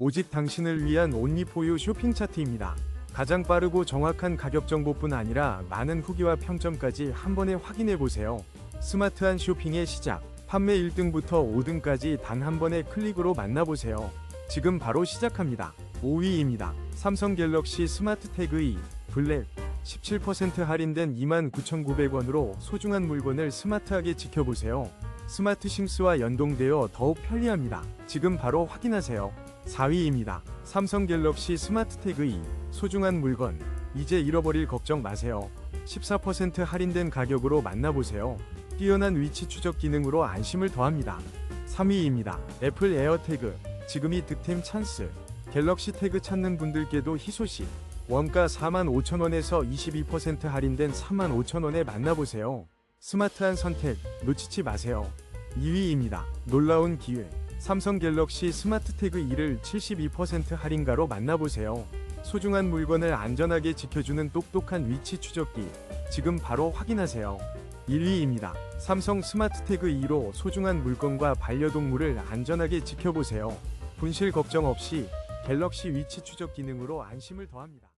오직 당신을 위한 온리포유 쇼핑 차트입니다. 가장 빠르고 정확한 가격 정보뿐 아니라 많은 후기와 평점까지 한 번에 확인해 보세요. 스마트한 쇼핑의 시작. 판매 1등부터 5등까지 단 한 번의 클릭으로 만나보세요. 지금 바로 시작합니다. 5위입니다. 삼성 갤럭시 스마트 태그 2 블랙 17% 할인된 29,900원으로 소중한 물건을 스마트하게 지켜보세요. 스마트 싱스와 연동되어 더욱 편리합니다. 지금 바로 확인하세요. 4위입니다. 삼성 갤럭시 스마트 태그 2 소중한 물건 이제 잃어버릴 걱정 마세요. 14% 할인된 가격으로 만나보세요. 뛰어난 위치 추적 기능으로 안심을 더합니다. 3위입니다. 애플 에어 태그 지금이 득템 찬스 갤럭시 태그 찾는 분들께도 희소식 원가 45,000원에서 22% 할인된 35,000원에 만나보세요. 스마트한 선택 놓치지 마세요. 2위입니다. 놀라운 기회 삼성 갤럭시 스마트 태그 2를 72% 할인가로 만나보세요. 소중한 물건을 안전하게 지켜주는 똑똑한 위치 추적기 지금 바로 확인하세요. 1위입니다. 삼성 스마트 태그 2로 소중한 물건과 반려동물을 안전하게 지켜보세요. 분실 걱정 없이 갤럭시 위치 추적 기능으로 안심을 더합니다.